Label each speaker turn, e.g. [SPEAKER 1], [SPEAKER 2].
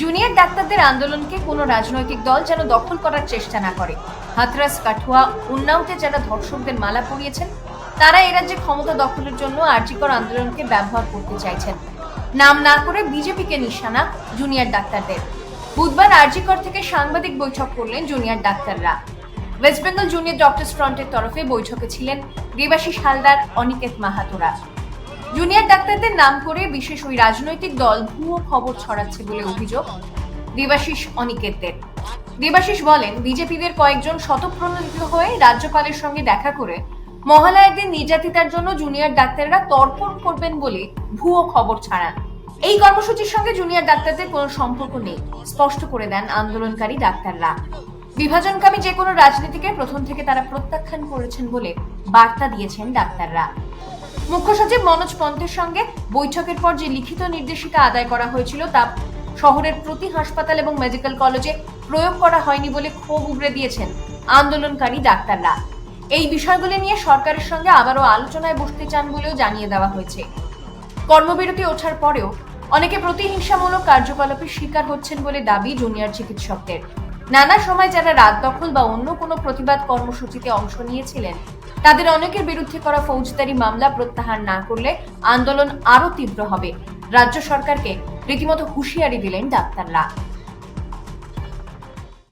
[SPEAKER 1] ডাক্তারদের আন্দোলনকে কোনো রাজনৈতিক দল যেন দখল করার চেষ্টা না করে। হাতরাস, কাঠুয়া, উন্নাওতে যারা ধর্ষকদের মালা পরিয়েছেন, তারা এ রাজ্যে ক্ষমতা দখলের জন্য আর্জিকর আন্দোলনকে ব্যবহার করতে চাইছেন। নাম না করে বিজেপিকে নিশানা জুনিয়র ডাক্তারদের। বুধবার আরজিকর থেকে সাংবাদিক বৈঠক করলেন জুনিয়র ডাক্তাররা। ওয়েস্ট বেঙ্গল জুনিয়র ডক্টরস ফ্রন্টের তরফে বৈঠকে ছিলেন দেবাশিস হালদার, অনিকেত মাহাতোরা। জুনিয়র ডাক্তারদের নাম করে বিশেষ ওই রাজনৈতিক দল ভুয়ো খবর ছড়াচ্ছে বলে অভিযোগ দেবাশিস অনিকেতদের। দেবাশিস বলেন, বিজেপিদের কয়েকজন শতপ্রণোদিত হয়ে রাজ্যপালের সঙ্গে দেখা করে মহালয়ার দিন নির্যাতিতার জন্য জুনিয়র ডাক্তাররা তর্পণ করবেন বলে ভুয়ো খবর ছাড়ান। এই কর্মসূচির সঙ্গে জুনিয়র ডাক্তারদের কোনো সম্পর্ক নেই, স্পষ্ট করে দেন আন্দোলনকারী ডাক্তাররা। বিভাজনকামী যে কোনো রাজনীতিকে প্রথম থেকে তারা প্রত্যাখ্যান করেছেন বলে বার্তা দিয়েছেন ডাক্তাররা। মুখ্য সচিব মনোজ পন্থের সঙ্গে বৈঠকের পর যে লিখিত নির্দেশিকা আদায় করা হয়েছিল তা শহরের প্রতি হাসপাতাল এবং মেডিকেল কলেজে প্রয়োগ করা হয়নি বলে ক্ষোভ উগরে দিয়েছেন আন্দোলনকারী ডাক্তাররা। এই বিষয়গুলি নিয়ে সরকারের সঙ্গে আবারও আলোচনায় বসতে চান বলেও জানিয়ে দেওয়া হয়েছে। কর্মবিরতি ওঠার পরেও অনেকে প্রতিহিংসামূলক কার্যকলাপের শিকার হচ্ছেন বলে দাবি জুনিয়র চিকিৎসকদের। নানা সময় যারা রাত দখল বা অন্য কোনো প্রতিবাদ কর্মসূচিতে অংশ নিয়েছিলেন তাদের অনেকের বিরুদ্ধে করা ফৌজদারি মামলা প্রত্যাহার না করলে আন্দোলন আরও তীব্র হবে। রাজ্য সরকারকে রীতিমতো হুঁশিয়ারি দিলেন ডাক্তাররা।